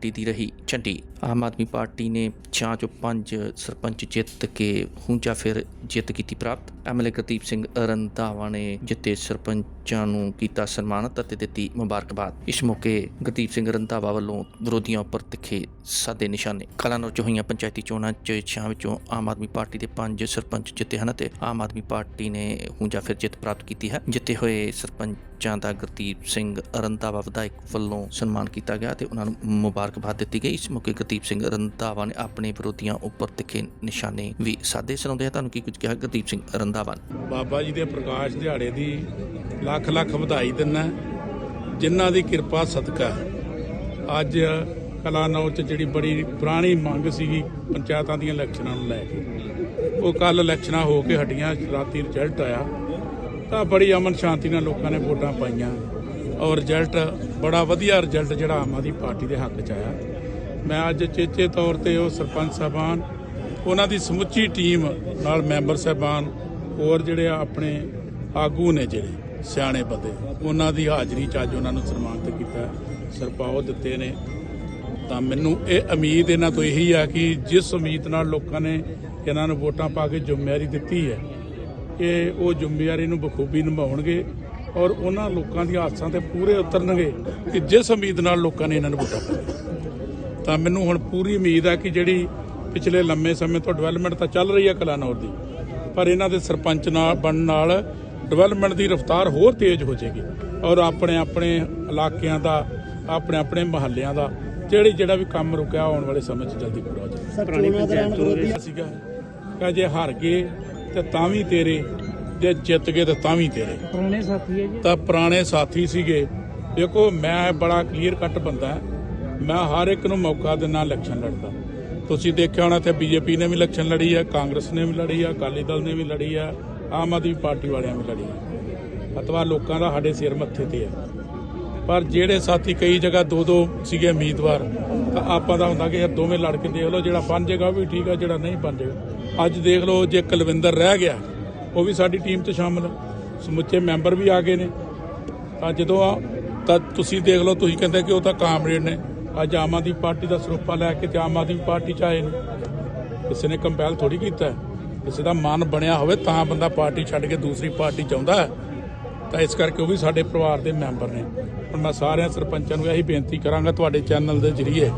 ਦੀ ਰਹੀ। ਝੰਡੀ। ਆਮ ਆਦਮੀ ਪਾਰਟੀ ਨੇ ਚਾਰ ਚੋਂ ਪੰਜ ਸਰਪੰਚ ਜਿੱਤ ਕੇ ਹੁੰਜਾ ਫਿਰ ਜਿੱਤ ਕੀਤੀ ਪ੍ਰਾਪਤ। ਐਮਐਲਏ ਗੁਰਦੀਪ ਸਿੰਘ ਰੰਧਾਵਾ ਨੇ ਜਿੱਤੇ ਸਰਪੰਚਾਂ ਨੂੰ ਕੀਤਾ ਸਨਮਾਨਿਤ ਅਤੇ ਦਿੱਤੀ ਮੁਬਾਰਕਬਾਦ। ਇਸ ਮੌਕੇ ਗੁਰਦੀਪ ਸਿੰਘ ਰੰਧਾਵਾ ਵੱਲੋਂ ਵਿਰੋਧੀਆਂ ਉੱਪਰ ਤਿੱਖੇ ਸਾਦੇ ਨਿਸ਼ਾਨੇ। ਕਲਾਨੌਰ ਚ ਹੋਈਆਂ ਪੰਚਾਇਤੀ ਚੋਣਾਂ ਚ ਛਾਂ ਵਿੱਚੋਂ ਆਮ ਆਦਮੀ ਪਾਰਟੀ ਦੇ ਪੰਜ ਸਰਪੰਚ ਜਿੱਤੇ ਹਨ ਤੇ ਆਮ ਆਦਮੀ ਪਾਰਟੀ ਨੇ ਹੁੰਜਾ ਫਿਰ ਜਿੱਤ ਪ੍ਰਾਪਤ ਕੀਤੀ ਹੈ। ਜਿੱਤੇ ਹੋਏ ਸਰਪੰਚ ਦਾ ਗੁਰਦੀਪ ਸਿੰਘ ਰੰਧਾਵਾ ਵਿਧਾਇਕ ਵੱਲੋਂ ਸਨਮਾਨ ਕੀਤਾ ਗਿਆ ਤੇ ਉਹਨਾਂ ਨੂੰ ਮੁਬਾਰਕਬਾਦ ਦਿੱਤੀ ਗਈ। ਇਸ ਮੌਕੇ ਗੁਰਦੀਪ ਸਿੰਘ ਰੰਧਾਵਾ ਨੇ ਆਪਣੇ ਵਿਰੋਧੀਆਂ ਉੱਪਰ ਤਿੱਖੇ ਨਿਸ਼ਾਨੇ ਵੀ ਸਾਦੇ ਸੁਣਾਉਂਦੇ ਆ ਤੁਹਾਨੂੰ ਕੀ ਕੁਝ ਕਿਹਾ? ਗੁਰਦੀਪ ਸਿੰਘ ਰੰਧਾਵਾ ਨੇ। ਬਾਬਾ ਜੀ ਦੇ ਪ੍ਰਕਾਸ਼ ਦਿਹਾੜੇ ਦੀ ਲੱਖ ਲੱਖ ਵਧਾਈ ਦਿੰਦਾ ਜਿਨ੍ਹਾਂ ਦੀ ਕਿਰਪਾ ਸਦਕਾ ਅੱਜ ਕਲਾਨੌਰ ਚ ਜਿਹੜੀ ਬੜੀ ਪੁਰਾਣੀ ਮੰਗ ਸੀਗੀ ਪੰਚਾਇਤਾਂ ਦੀਆਂ ਇਲੈਕਸ਼ਨਾਂ ਨੂੰ ਲੈ ਕੇ, ਉਹ ਕੱਲ ਇਲੈਕਸ਼ਨਾਂ ਹੋ ਕੇ ਹਟੀਆਂ ਰਾਤੀ ਰਿਜ਼ਲਟ ਆਇਆ। ਤਾਂ ਬੜੀ ਅਮਨ ਸ਼ਾਂਤੀ ਨਾਲ ਲੋਕਾਂ ਨੇ ਵੋਟਾਂ ਪਾਈਆਂ ਔਰ ਰਿਜ਼ਲਟ ਬੜਾ ਵਧੀਆ ਰਿਜ਼ਲਟ ਜਿਹੜਾ ਆਮ ਆਦਮੀ ਪਾਰਟੀ ਦੇ ਹੱਕ ਚ ਆਇਆ। ਮੈਂ ਅੱਜ ਚੇਚੇ ਤੌਰ ਤੇ ਉਹ ਸਰਪੰਚ ਸਾਹਿਬਾਨ, ਉਹਨਾਂ ਦੀ ਸਮੁੱਚੀ ਟੀਮ ਨਾਲ ਮੈਂਬਰ ਸਾਹਿਬਾਨ, ਹੋਰ ਜਿਹੜੇ ਆ ਆਪਣੇ ਆਗੂ ਨੇ ਜਿਹੜੇ ਸਿਆਣੇ ਬੰਦੇ, ਉਹਨਾਂ ਦੀ ਹਾਜ਼ਰੀ ਚ ਅੱਜ ਉਹਨਾਂ ਨੂੰ ਸਨਮਾਨਿਤ ਕੀਤਾ। ਸਰਪਾਉ ਦਿੱਤੇ ਨੇ। ਤਾਂ ਮੈਨੂੰ ਇਹ ਉਮੀਦ ਇਹਨਾਂ ਤੋਂ ਇਹੀ ਆ ਕਿ ਜਿਸ ਉਮੀਦ ਨਾਲ ਲੋਕਾਂ ਨੇ ਇਹਨਾਂ ਨੂੰ ਵੋਟਾਂ ਪਾ ਕੇ ਜ਼ਿੰਮੇਵਾਰੀ ਦਿੱਤੀ ਹੈ ਕਿ ਉਹ ਜ਼ਿੰਮੇਵਾਰੀ ਨੂੰ ਬਖੂਬੀ ਨਿਭਾਉਣਗੇ ਔਰ ਉਹਨਾਂ ਲੋਕਾਂ ਦੀਆਂ ਆਸਾਂ ਤੇ ਪੂਰੇ ਉਤਰਨਗੇ ਕਿ ਜਿਸ ਉਮੀਦ ਨਾਲ ਲੋਕਾਂ ਨੇ ਇਹਨਾਂ ਨੂੰ ਵੋਟਾਂ ਪਾਈਆਂ। ਤਾਂ ਮੈਨੂੰ ਹੁਣ ਪੂਰੀ ਉਮੀਦ ਹੈ ਕਿ ਜਿਹੜੀ ਪਿਛਲੇ ਲੰਮੇ ਸਮੇਂ ਤੋਂ ਡਿਵੈਲਪਮੈਂਟ ਤਾਂ ਚੱਲ ਰਹੀ ਹੈ ਕਲਾਨੌਰ ਦੀ ਪਰ ਇਹਨਾਂ ਦੇ ਸਰਪੰਚ ਨਾਲ ਬਣਨ ਨਾਲ ਡਿਵੈਲਪਮੈਂਟ ਦੀ ਰਫ਼ਤਾਰ ਹੋਰ ਤੇਜ਼ ਹੋ ਜਾਏਗੀ ਔਰ ਆਪਣੇ ਆਪਣੇ ਇਲਾਕਿਆਂ ਦਾ ਆਪਣੇ ਆਪਣੇ ਮਹੱਲਿਆਂ ਦਾ ਜਿਹੜੀ ਜਿਹੜਾ ਵੀ ਕੰਮ ਰੁਕਿਆ ਆਉਣ ਵਾਲੇ ਸਮੇਂ 'ਚ ਜਲਦੀ ਪੂਰਾ ਹੋ ਚੋਣਾਂ ਦੌਰਾਨ ਵਿਰੋਧੀ ਸੀਗਾ ਕਿ ਜੇ ਹਾਰ ਗਏ ਤੇ ਤਾਂ ਵੀ ਤੇਰੇ ਜੇ ਜਿੱਤ ਗਏ ਤੇ ਤਾਂ ਵੀ ਤੇਰੇ। ਪੁਰਾਣੇ ਸਾਥੀ ਹੈ ਜੀ। ਤਾਂ ਪੁਰਾਣੇ ਸਾਥੀ ਸੀਗੇ। ਦੇਖੋ ਮੈਂ ਬੜਾ ਕਲੀਅਰ ਕੱਟ ਬੰਦਾ। ਮੈਂ ਹਰ ਇੱਕ ਨੂੰ ਮੌਕਾ ਦਿੰਦਾ ਇਲੈਕਸ਼ਨ ਲੜਦਾ। ਤੁਸੀਂ ਦੇਖਿਆ ਹੋਣਾ ਤੇ ਬੀਜੇਪੀ ਨੇ ਵੀ ਇਲੈਕਸ਼ਨ ਲੜੀ ਹੈ ਕਾਂਗਰਸ ਨੇ ਵੀ ਲੜੀ ਹੈ ਅਕਾਲੀ ਦਲ ਨੇ ਵੀ ਲੜੀ ਹੈ ਆਮ ਆਦਮੀ ਪਾਰਟੀ ਵਾਲਿਆਂ ਵੀ ਲੜੀ ਹੈ ਅਥਵਾ ਲੋਕਾਂ ਦਾ ਸਾਡੇ ਸਿਰ ਮੱਥੇ ਤੇ ਹੈ ਪਰ ਜਿਹੜੇ ਸਾਥੀ ਕਈ ਜਗ੍ਹਾ ਦੋ ਦੋ ਸੀਗੇ ਉਮੀਦਵਾਰ ਤਾਂ ਆਪਾਂ ਦਾ ਹੁੰਦਾ ਕਿ ਯਾਰ ਦੋਵੇਂ ਲੜ ਕੇ ਦੇਖ ਲਓ ਜਿਹੜਾ ਬਣ ਜਾਏਗਾ ਉਹ ਵੀ ਠੀਕ ਹੈ ਜਿਹੜਾ ਨਹੀਂ ਬਣ ਜਾਏਗਾ ਅੱਜ ਦੇਖ ਲਓ ਜੇ ਕੁਲਵਿੰਦਰ ਰਹਿ ਗਿਆ, ਉਹ ਵੀ ਸਾਡੀ ਟੀਮ 'ਚ ਸ਼ਾਮਲ ਸਮੁੱਚੇ ਮੈਂਬਰ ਵੀ ਆ ਗਏ ਨੇ। ਤਾਂ ਜਦੋਂ ਆ, ਤਾਂ ਤੁਸੀਂ ਦੇਖ ਲਓ, ਤੁਸੀਂ ਕਹਿੰਦੇ ਕਿ ਉਹ ਤਾਂ ਕਾਮਰੇਡ ਨੇ। ਅੱਜ ਆਮ ਆਦਮੀ ਪਾਰਟੀ ਦਾ ਸਰੂਪਾ ਲੈ ਕੇ ਤੇ ਆਮ ਆਦਮੀ ਪਾਰਟੀ 'ਚ ਆਏ ਨੇ। ਕਿਸੇ ਨੇ ਕੰਪੈਲ ਥੋੜੀ ਕੀਤਾ। ਕਿਸੇ ਦਾ ਮਨ ਬਣਿਆ ਹੋਵੇ ਤਾਂ ਬੰਦਾ ਪਾਰਟੀ ਛੱਡ ਕੇ ਦੂਸਰੀ ਪਾਰਟੀ ਚ ਆਉਂਦਾ ਹੈ। ਤਾਂ ਇਸ ਕਰਕੇ ਉਹ ਵੀ ਸਾਡੇ ਪਰਿਵਾਰ ਦੇ ਮੈਂਬਰ ਨੇ। ਹੁਣ ਮੈਂ ਸਾਰਿਆਂ ਸਰਪੰਚਾਂ ਨੂੰ ਇਹੀ ਬੇਨਤੀ ਕਰਾਂਗਾ ਤੁਹਾਡੇ ਚੈਨਲ ਦੇ ਜ਼ਰੀਏ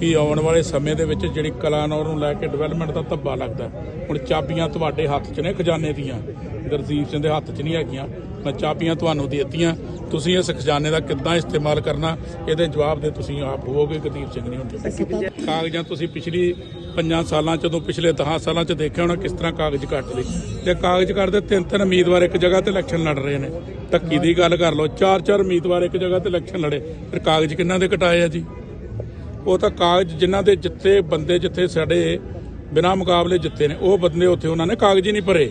ਕਿ ਆਉਣ ਵਾਲੇ ਸਮੇਂ ਦੇ ਵਿੱਚ ਜਿਹੜੀ ਕਲਾਨੌਰ ਨੂੰ ਲੈ ਕੇ ਡਿਵੈਲਪਮੈਂਟ ਦਾ ਧੱਬਾ ਲੱਗਦਾ ਹੁਣ ਚਾਬੀਆਂ ਤੁਹਾਡੇ ਹੱਥ 'ਚ ਨੇ ਖਜ਼ਾਨੇ ਦੀਆਂ। ਗੁਰਦੀਪ ਸਿੰਘ ਦੇ ਹੱਥ 'ਚ ਨਹੀਂ ਹੈਗੀਆਂ। ਮੈਂ ਚਾਬੀਆਂ ਤੁਹਾਨੂੰ ਦੇ ਦਿੱਤੀਆਂ। ਤੁਸੀਂ ਇਸ ਖਜ਼ਾਨੇ ਦਾ ਕਿੱਦਾਂ ਇਸਤੇਮਾਲ ਕਰਨਾ, ਇਹਦੇ ਜਵਾਬ ਦੇ ਤੁਸੀਂ ਆਪ ਹੋਵੋਗੇ, ਗੁਰਦੀਪ ਸਿੰਘ ਨਹੀਂ ਹੁੰਦੇ। ਕਾਗਜ਼ਾਂ ਤੁਸੀਂ ਪਿਛਲੀ ਪੰਜਾਂ ਸਾਲਾਂ ਚ, ਜਦੋਂ ਪਿਛਲੇ 10 ਸਾਲਾਂ ਚ ਦੇਖਿਆ ਹੋਣਾ ਕਿਸ ਤਰ੍ਹਾਂ ਕਾਗਜ਼ ਕੱਟਦੇ। ਲਏ ਤੇ ਕਾਗਜ਼ ਕੱਟਦੇ, ਤਿੰਨ ਤਿੰਨ ਉਮੀਦਵਾਰ ਇੱਕ ਜਗ੍ਹਾ ਤੇ ਇਲੈਕਸ਼ਨ ਲੜ ਰਹੇ ਨੇ। ਧੱਕੀ ਦੀ ਗੱਲ ਕਰ ਲਓ, ਚਾਰ ਚਾਰ ਉਮੀਦਵਾਰ ਇੱਕ ਜਗ੍ਹਾ ਤੇ ਇਲੈਕਸ਼ਨ ਲੜੇ। ਫਿਰ ਕਾਗਜ਼ ਕਿੰਨਾਂ ਦੇ ਕਟਾਏ ਆ ਜੀ? ਉਹ ਤਾਂ ਕਾਗਜ਼ ਜਿਨ੍ਹਾਂ ਦੇ ਜਿੱਥੇ ਬੰਦੇ ਜਿੱਥੇ ਸਾਡੇ ਬਿਨਾਂ ਮੁਕਾਬਲੇ ਜਿੱਤੇ ਨੇ, ਉਹ ਬੰਦੇ ਉੱਥੇ ਉਹਨਾਂ ਨੇ ਕਾਗਜ਼ ਹੀ ਨਹੀਂ ਭਰੇ।